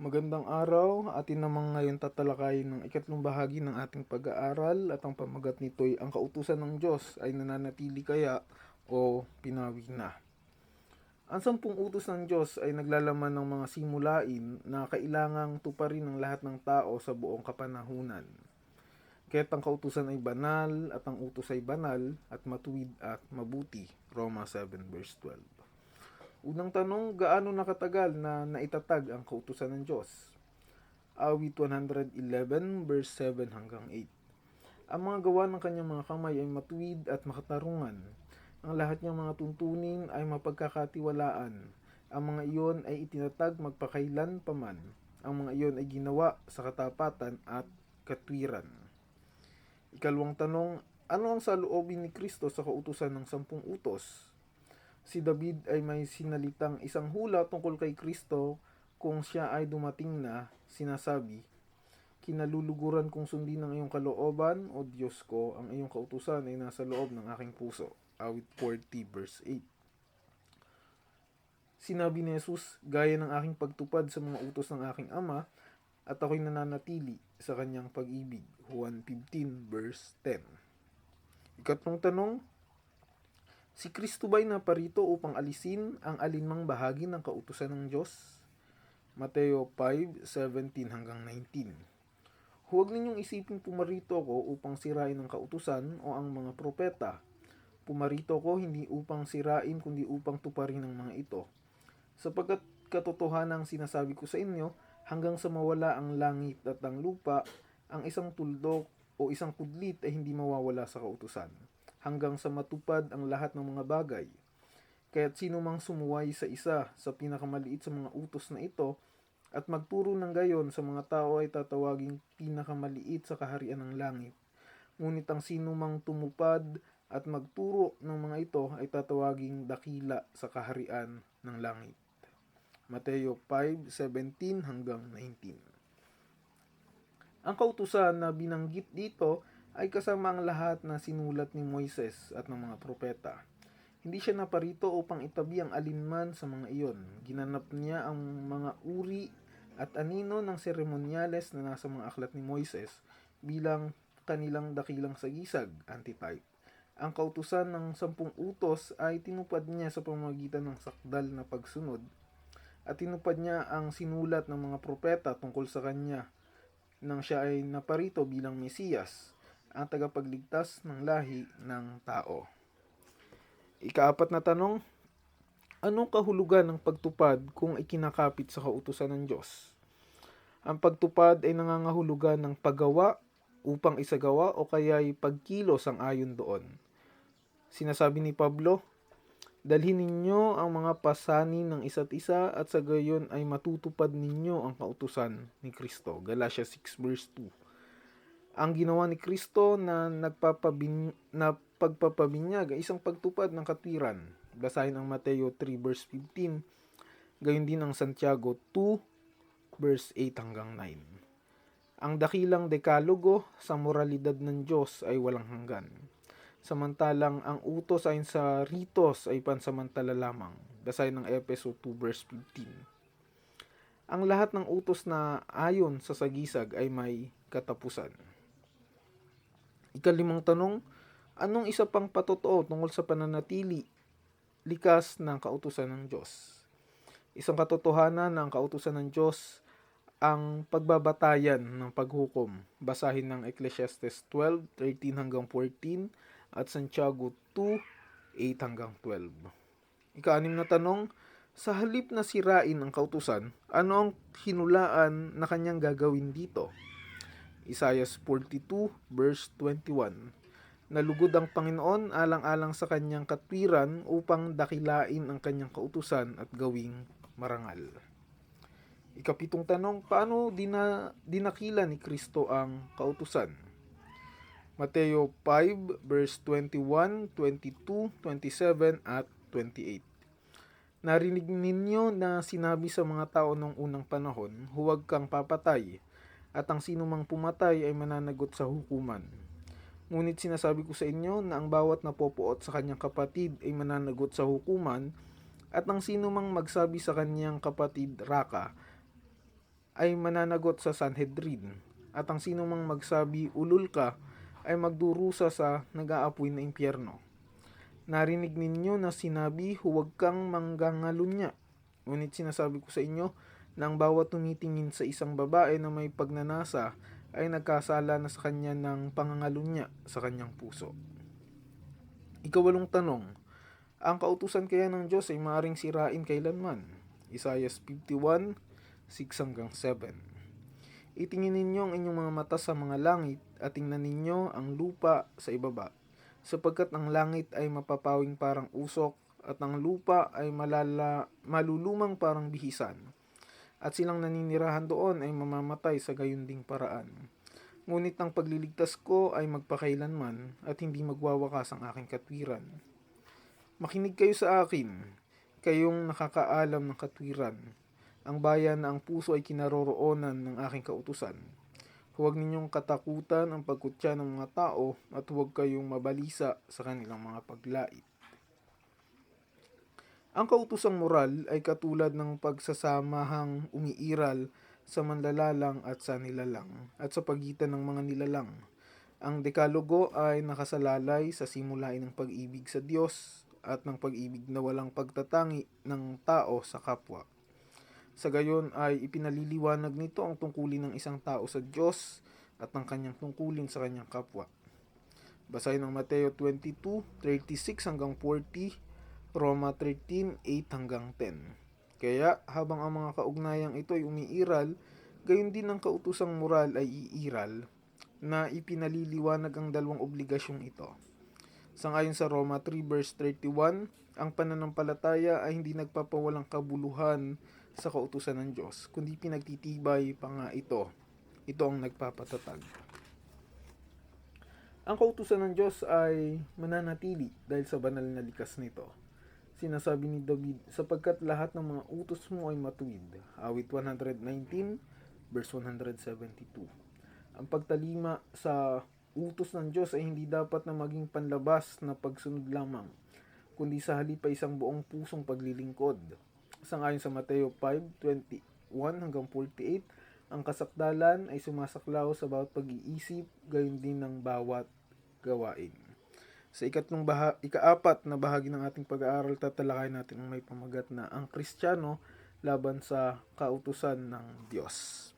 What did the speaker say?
Magandang araw. Atin namang ngayon tatalakayin ng ikatlong bahagi ng ating pag-aaral at ang pamagat nito ay ang kautusan ng Diyos ay nananatili kaya o pinawi na. Ang sampung utos ng Diyos ay naglalaman ng mga simulain na kailangang tuparin ng lahat ng tao sa buong kapanahunan. Kaya't ang kautusan ay banal at ang utos ay banal at matuwid at mabuti. Roma 7 verse 12. Unang tanong, gaano nakatagal na naitatag ang kautusan ng Diyos? Awit 111 verse 7 hanggang 8. Ang mga gawa ng kanyang mga kamay ay matuwid at makatarungan. Ang lahat niyang mga tuntunin ay mapagkakatiwalaan. Ang mga iyon ay itinatag magpakailan paman. Ang mga iyon ay ginawa sa katapatan at katwiran. Ikalawang tanong, ano ang saloobin ni Kristo sa kautusan ng sampung utos? Si David ay may sinalitang isang hula tungkol kay Kristo kung siya ay dumating na, sinasabi, Kinaluluguran kong sundin ang iyong kalooban, o Diyos ko, ang iyong kautusan ay nasa loob ng aking puso. Awit 40 verse 8 Sinabi ni Jesus, gaya ng aking pagtupad sa mga utos ng aking ama, at ako'y nananatili sa kanyang pag-ibig. Juan 15 verse 10 Ikatlong tanong, Si Kristo ba'y naparito upang alisin ang alinmang bahagi ng kautusan ng Diyos? Mateo 5:17 hanggang 19. Huwag ninyong isiping pumarito ko upang sirain ang kautusan o ang mga propeta. Pumarito ko hindi upang sirain kundi upang tuparin ang mga ito. Sapagkat katotohanan ang sinasabi ko sa inyo, hanggang sa mawala ang langit at ang lupa, ang isang tuldok o isang kudlit ay hindi mawawala sa kautusan hanggang sa matupad ang lahat ng mga bagay. Kaya't sino mang sumuway sa isa sa pinakamaliit sa mga utos na ito at magturo ng gayon sa mga tao ay tatawaging pinakamaliit sa kaharian ng langit. Ngunit ang sino mang tumupad at magturo ng mga ito ay tatawaging dakila sa kaharian ng langit. Mateo 5:17 hanggang 19. Ang kautusan na binanggit dito ay kasama ang lahat na sinulat ni Moises at ng mga propeta. Hindi siya naparito upang itabi ang alinman sa mga iyon. Ginanap niya ang mga uri at anino ng seremonyales na nasa mga aklat ni Moises bilang kanilang dakilang sagisag, antitype. Ang kautusan ng sampung utos ay tinupad niya sa pamamagitan ng sakdal na pagsunod at tinupad niya ang sinulat ng mga propeta tungkol sa kanya nang siya ay naparito bilang Mesiyas ang tagapagligtas ng lahi ng tao. Ikaapat na tanong, anong kahulugan ng pagtupad kung ikinakapit sa kautusan ng Diyos? Ang pagtupad ay nangangahulugan ng paggawa upang isagawa o kaya'y pagkilos ang ayon doon. Sinasabi ni Pablo, Dalhin ninyo ang mga pasanin ng isa't isa at sa gayon ay matutupad ninyo ang kautusan ni Kristo. Galatia 6 verse 2 ang ginawa ni Kristo na nagpapabin na pagpapabinyag isang pagtupad ng katwiran. Basahin ang Mateo 3 verse 15. Gayon din ang Santiago 2 verse 8 hanggang 9. Ang dakilang dekalogo sa moralidad ng Diyos ay walang hanggan. Samantalang ang utos ayon sa ritos ay pansamantala lamang. Basahin ng Efeso 2 verse 15. Ang lahat ng utos na ayon sa sagisag ay may katapusan. Ikalimang tanong, anong isa pang patotoo tungkol sa pananatili likas ng kautusan ng Diyos? Isang katotohanan ng kautusan ng Diyos ang pagbabatayan ng paghukom. Basahin ng Ecclesiastes 12:13 hanggang 14 at Santiago 2:8 hanggang 12. Ikaanim na tanong, sa halip na sirain ang kautusan, ano ang hinulaan na kanyang gagawin dito? Isaiah 42 verse 21. Nalugod ang Panginoon alang-alang sa kanyang katwiran upang dakilain ang kanyang kautusan at gawing marangal. Ikapitong tanong, paano dina, dinakila ni Kristo ang kautusan? Mateo 5 verse 21, 22, 27 at 28. Narinig ninyo na sinabi sa mga tao noong unang panahon, huwag kang papatay, at ang sino mang pumatay ay mananagot sa hukuman. Ngunit sinasabi ko sa inyo na ang bawat napopuot sa kanyang kapatid ay mananagot sa hukuman, at ang sino mang magsabi sa kanyang kapatid raka ay mananagot sa Sanhedrin, at ang sino mang magsabi ulul ka ay magdurusa sa nag-aapoy na impyerno. Narinig ninyo na sinabi huwag kang manggangalunya. Ngunit sinasabi ko sa inyo na ang bawat tumitingin sa isang babae na may pagnanasa ay nagkasala na sa kanya ng pangangalunya sa kanyang puso. Ikawalong tanong, ang kautusan kaya ng Diyos ay maaring sirain kailanman? Isaiah 51, 6 hanggang 7. Itingin ninyo ang inyong mga mata sa mga langit at tingnan ninyo ang lupa sa ibaba, sapagkat ang langit ay mapapawing parang usok at ang lupa ay malala, malulumang parang bihisan. At silang naninirahan doon ay mamamatay sa gayon ding paraan. Ngunit ang pagliligtas ko ay magpakailanman at hindi magwawakas ang aking katwiran. Makinig kayo sa akin, kayong nakakaalam ng katwiran. Ang bayan na ang puso ay kinaroroonan ng aking kautusan. Huwag ninyong katakutan ang pagkutya ng mga tao at huwag kayong mabalisa sa kanilang mga paglait. Ang kautusang moral ay katulad ng pagsasamahang umiiral sa manlalalang at sa nilalang at sa pagitan ng mga nilalang. Ang dekalogo ay nakasalalay sa simulain ng pag-ibig sa Diyos at ng pag-ibig na walang pagtatangi ng tao sa kapwa. Sa gayon ay ipinaliliwanag nito ang tungkulin ng isang tao sa Diyos at ng kanyang tungkulin sa kanyang kapwa. Basahin ng Mateo 22:36 hanggang 40, Roma 13:8 hanggang 10. Kaya habang ang mga kaugnayang ito ay umiiral, gayon din ang kautusang moral ay iiral na ipinaliliwanag ang dalawang obligasyong ito. Sangayon sa Roma 3 verse 31, ang pananampalataya ay hindi nagpapawalang kabuluhan sa kautusan ng Diyos, kundi pinagtitibay pa nga ito. Ito ang nagpapatatag. Ang kautusan ng Diyos ay mananatili dahil sa banal na likas nito. Sinasabi ni David, sapagkat lahat ng mga utos mo ay matuwid. Awit 119, verse 172. Ang pagtalima sa utos ng Diyos ay hindi dapat na maging panlabas na pagsunod lamang, kundi sa halip ay isang buong pusong paglilingkod. Sangayon sa Mateo 5:21 hanggang 48, ang kasakdalan ay sumasaklaw sa bawat pag-iisip, gayon din ng bawat gawain. Sa ikatlong baha, ikaapat na bahagi ng ating pag-aaral, tatalakayin natin ang may pamagat na ang Kristiyano laban sa kautusan ng Diyos.